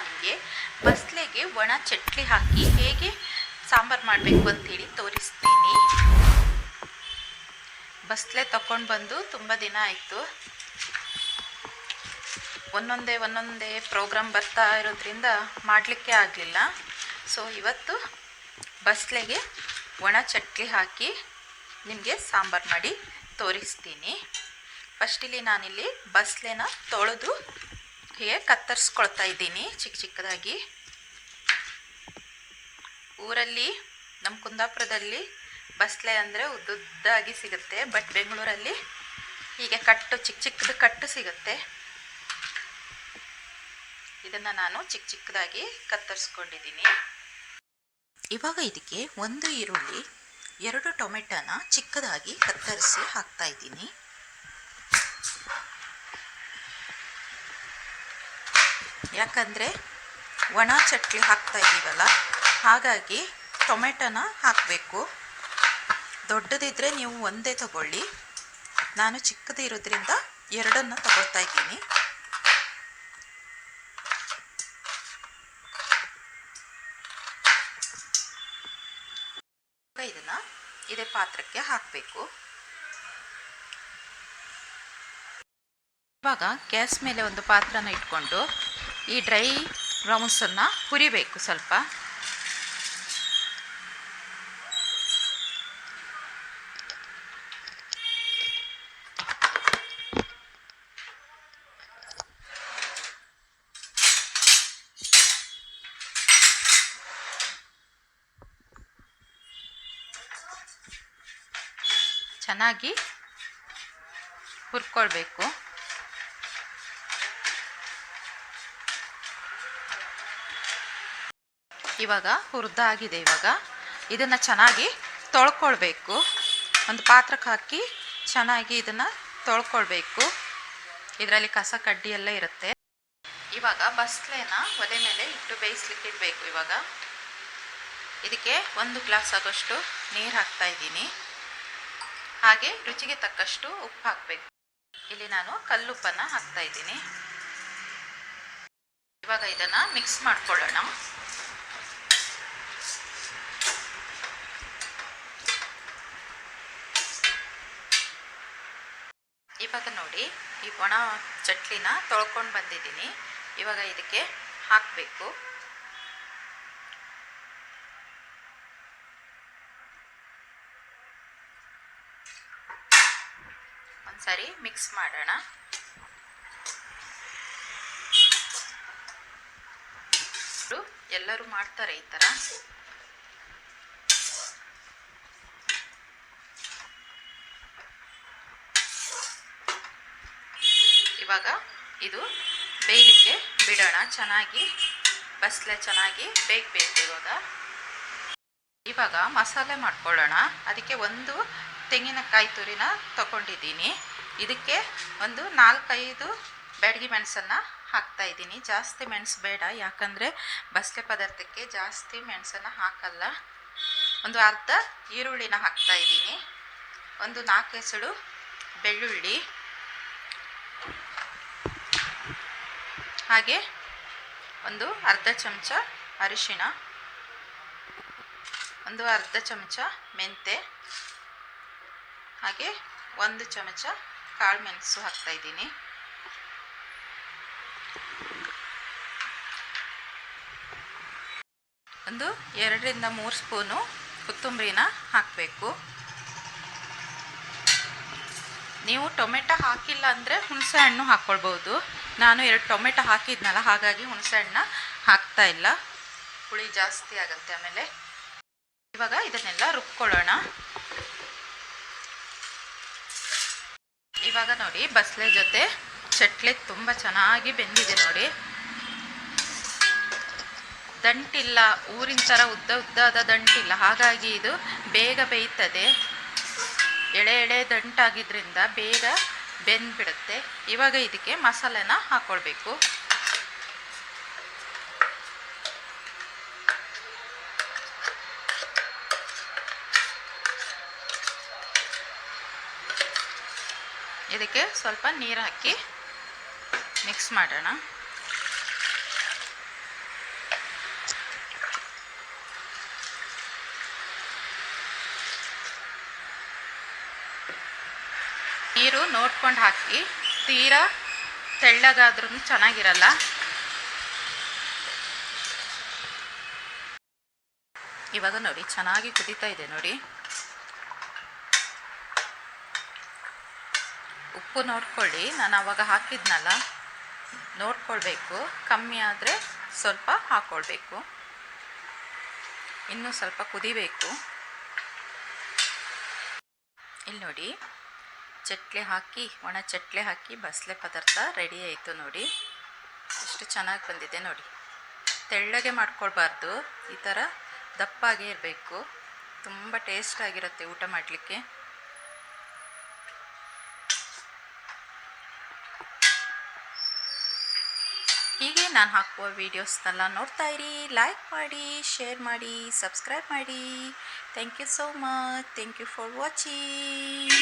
ನಿಮಗೆ ಬಸ್ಲೆಗೆ ಒಣ ಚಟ್ಲಿ ಹಾಕಿ ಹೇಗೆ ಸಾಂಬಾರು ಮಾಡಬೇಕು ಅಂತೇಳಿ ತೋರಿಸ್ತೀನಿ. ಬಸ್ಲೆ ತಗೊಂಡು ಬಂದು ತುಂಬ ದಿನ ಆಯಿತು. ಒಂದೊಂದೇ ಒಂದೊಂದೇ ಪ್ರೋಗ್ರಾಮ್ ಬರ್ತಾ ಇರೋದ್ರಿಂದ ಮಾಡಲಿಕ್ಕೆ ಆಗಲಿಲ್ಲ. ಸೊ ಇವತ್ತು ಬಸ್ಲೆಗೆ ಒಣ ಚಟ್ಲಿ ಹಾಕಿ ನಿಮಗೆ ಸಾಂಬಾರು ಮಾಡಿ ತೋರಿಸ್ತೀನಿ. ಫಸ್ಟಿಲಿ ನಾನಿಲ್ಲಿ ಬಸ್ಲೆನ ತೊಳೆದು ಹೀಗೆ ಕತ್ತರಿಸ್ಕೊಳ್ತಾ ಇದ್ದೀನಿ, ಚಿಕ್ಕ ಚಿಕ್ಕದಾಗಿ. ಊರಲ್ಲಿ, ನಮ್ಮ ಕುಂದಾಪುರದಲ್ಲಿ ಬಸ್ಲೆ ಅಂದರೆ ಉದ್ದುದ್ದಾಗಿ ಸಿಗುತ್ತೆ, ಬಟ್ ಬೆಂಗಳೂರಲ್ಲಿ ಹೀಗೆ ಕಟ್ಟು, ಚಿಕ್ಕ ಚಿಕ್ಕದು ಕಟ್ಟು ಸಿಗುತ್ತೆ. ಇದನ್ನು ನಾನು ಚಿಕ್ಕ ಚಿಕ್ಕದಾಗಿ ಕತ್ತರಿಸ್ಕೊಂಡಿದ್ದೀನಿ. ಇವಾಗ ಇದಕ್ಕೆ ಒಂದು ಈರುಳ್ಳಿ, ಎರಡು ಟೊಮೆಟೊನ ಚಿಕ್ಕದಾಗಿ ಕತ್ತರಿಸಿ ಹಾಕ್ತಾ ಇದ್ದೀನಿ. ಯಾಕಂದರೆ ಒಣ ಚಟ್ಲಿ ಹಾಕ್ತಾ ಇದ್ದೀವಲ್ಲ ಹಾಗಾಗಿ ಟೊಮೆಟೊನ ಹಾಕಬೇಕು. ದೊಡ್ಡದಿದ್ದರೆ ನೀವು ಒಂದೇ ತಗೊಳ್ಳಿ. ನಾನು ಚಿಕ್ಕದಿರೋದ್ರಿಂದ ಎರಡನ್ನು ತಗೊಳ್ತಾ ಇದ್ದೀನಿ. ಇದನ್ನು ಇದೇ ಪಾತ್ರಕ್ಕೆ ಹಾಕಬೇಕು. ಇವಾಗ ಗ್ಯಾಸ್ ಮೇಲೆ ಒಂದು ಪಾತ್ರನ ಇಟ್ಕೊಂಡು ಈ ಡ್ರೈ ಬ್ರೌನ್ಸನ್ನು ಹುರಿಬೇಕು ಸ್ವಲ್ಪ. ಚೆನ್ನಾಗಿ ಹುರ್ಕೊಳ್ಬೇಕು. ಇವಾಗ ಹುರಿದಾಗಿದೆ ಇವಾಗ. ಇದನ್ನು ಚೆನ್ನಾಗಿ ತೊಳ್ಕೊಳ್ಬೇಕು. ಒಂದು ಪಾತ್ರಕ್ಕೆ ಹಾಕಿ ಚೆನ್ನಾಗಿ ಇದನ್ನು ತೊಳ್ಕೊಳ್ಬೇಕು. ಇದರಲ್ಲಿ ಕಸ ಕಡ್ಡಿ ಎಲ್ಲ ಇರುತ್ತೆ. ಇವಾಗ ಬಸ್ಲೇನ ಒಲೆ ಮೇಲೆ ಇಟ್ಟು ಬೇಯಿಸ್ಲಿಕ್ಕೆ ಇಡಬೇಕು ಇವಾಗ. ಇದಕ್ಕೆ ಒಂದು ಗ್ಲಾಸ್ ಆಗೋಷ್ಟು ನೀರು ಹಾಕ್ತಾ ಇದ್ದೀನಿ. ಹಾಗೆ ರುಚಿಗೆ ತಕ್ಕಷ್ಟು ಉಪ್ಪು ಹಾಕಬೇಕು. ಇಲ್ಲಿ ನಾನು ಕಲ್ಲುಪ್ಪನ್ನು ಹಾಕ್ತಾ ಇದ್ದೀನಿ. ಇವಾಗ ಇದನ್ನು ಮಿಕ್ಸ್ ಮಾಡ್ಕೊಳ್ಳೋಣ. ಇವಾಗ ನೋಡಿ ಈ ಒಣ ಚಟ್ಲಿನ ತೊಳ್ಕೊಂಡು ಬಂದಿದ್ದೀನಿ. ಇವಾಗ ಇದಕ್ಕೆ ಹಾಕಬೇಕು. ಒಂದ್ಸರಿ ಮಿಕ್ಸ್ ಮಾಡೋಣ. ಎಲ್ಲರೂ ಮಾಡ್ತಾರೆ ಈ ಥರ ಇವಾಗ ಇದು ಬೇಯಲಿಕ್ಕೆ ಬಿಡೋಣ. ಚೆನ್ನಾಗಿ, ಬಸ್ಲೆ ಚೆನ್ನಾಗಿ ಬೇಯಬೇಕು ಇವಾಗ ಇವಾಗ ಮಸಾಲೆ ಮಾಡ್ಕೊಳ್ಳೋಣ. ಅದಕ್ಕೆ ಒಂದು ತೆಂಗಿನಕಾಯಿ ತುರಿನ ತಗೊಂಡಿದ್ದೀನಿ. ಇದಕ್ಕೆ ಒಂದು ನಾಲ್ಕೈದು ಬ್ಯಾಡಗಿ ಮೆಣಸನ್ನು ಹಾಕ್ತಾ ಇದ್ದೀನಿ. ಜಾಸ್ತಿ ಮೆಣಸು ಬೇಡ, ಯಾಕಂದರೆ ಬಸ್ಲೆ ಪದಾರ್ಥಕ್ಕೆ ಜಾಸ್ತಿ ಮೆಣಸನ್ನು ಹಾಕಲ್ಲ. ಒಂದು ಅರ್ಧ ಈರುಳ್ಳಿನ ಹಾಕ್ತಾ ಇದ್ದೀನಿ. ಒಂದು ನಾಲ್ಕು ಹೆಸಳು ಬೆಳ್ಳುಳ್ಳಿ. ಹಾಗೆ ಒಂದು ಅರ್ಧ ಚಮಚ ಅರಿಶಿಣ, ಒಂದು ಅರ್ಧ ಚಮಚ ಮೆಂತೆ, ಹಾಗೆ ಒಂದು ಚಮಚ ಕಾಳು ಮೆಣಸು ಹಾಕ್ತಾ ಇದ್ದೀನಿ. ಒಂದು ಎರಡರಿಂದ ಮೂರು ಸ್ಪೂನು ಕೊತ್ತಂಬರಿನ ಹಾಕಬೇಕು. ನೀವು ಟೊಮೆಟೊ ಹಾಕಿಲ್ಲ ಅಂದರೆ ಹುಣಸೆ ಹಣ್ಣು ಹಾಕ್ಕೊಳ್ಬೋದು ನಾನು ಎರಡು ಟೊಮೆಟೊ ಹಾಕಿದ್ನಲ್ಲ, ಹಾಗಾಗಿ ಹುಣಸೆ ಹಣ್ಣು ಹಾಕ್ತಾ ಇಲ್ಲ. ಹುಳಿ ಜಾಸ್ತಿ ಆಗುತ್ತೆ ಆಮೇಲೆ. ಇವಾಗ ಇದನ್ನೆಲ್ಲ ರುಬ್ಕೊಳ್ಳೋಣ. ಇವಾಗ ನೋಡಿ, ಬಸ್ಲೆ ಜೊತೆ ಚಟ್ಲಿ ತುಂಬ ಚೆನ್ನಾಗಿ ಬೆಂದಿದೆ ನೋಡಿ. ದಂಟಿಲ್ಲ, ಊರಿನ ಥರ ಉದ್ದ ಉದ್ದಾದ ದಂಟಿಲ್ಲ, ಹಾಗಾಗಿ ಇದು ಬೇಗ ಬೇಯ್ತದೆ. ಎಳೆ ಎಳೆ ದಂಟಾಗಿದ್ದರಿಂದ ಬೇಗ ಬೆಂದ್ಬಿಡುತ್ತೆ. ಇವಾಗ ಇದಕ್ಕೆ ಮಸಾಲೆನ ಹಾಕ್ಕೊಳ್ಬೇಕು ಇದಕ್ಕೆ ಸ್ವಲ್ಪ ನೀರು ಹಾಕಿ ಮಿಕ್ಸ್ ಮಾಡೋಣ. ನೀರು ನೋಡ್ಕೊಂಡು ಹಾಕಿ, ತೀರಾ ತೆಳ್ಳಗಾದ್ರೂ ಚೆನ್ನಾಗಿರಲ್ಲ. ಇವಾಗ ನೋಡಿ, ಚೆನ್ನಾಗಿ ಕುದೀತಾ ಇದೆ ನೋಡಿ. ಉಪ್ಪು ನೋಡ್ಕೊಳ್ಳಿ, ನಾನು ಅವಾಗ ಹಾಕಿದ್ನಲ್ಲ, ನೋಡ್ಕೊಳ್ಬೇಕು. ಕಮ್ಮಿ ಆದರೆ ಸ್ವಲ್ಪ ಹಾಕ್ಕೊಳ್ಬೇಕು ಇನ್ನೂ ಸ್ವಲ್ಪ ಕುದಿಬೇಕು. ಇಲ್ಲಿ ನೋಡಿ ಚಟ್ಲೆ ಹಾಕಿ, ಒಣ ಚಟ್ಲೆ ಹಾಕಿ ಬಸಳೆ ಪದಾರ್ಥ ರೆಡಿ ಆಯಿತು ನೋಡಿ. ಎಷ್ಟು ಚೆನ್ನಾಗಿ ಬಂದಿದೆ ನೋಡಿ. ತೆಳ್ಳಗೆ ಮಾಡ್ಕೊಳ್ಬಾರ್ದು. ಈ ಥರ ದಪ್ಪಾಗೆ ಇರಬೇಕು. ತುಂಬ ಟೇಸ್ಟ್ ಆಗಿರುತ್ತೆ ಊಟ ಮಾಡಲಿಕ್ಕೆ. ಹೀಗೆ ನಾನು ಹಾಕುವ ವೀಡಿಯೋಸ್ನೆಲ್ಲ ನೋಡ್ತಾ ಇರಿ. ಲೈಕ್ ಮಾಡಿ ಶೇರ್ ಮಾಡಿ ಸಬ್ಸ್ಕ್ರೈಬ್ ಮಾಡಿ. Thank you so much thank you for watching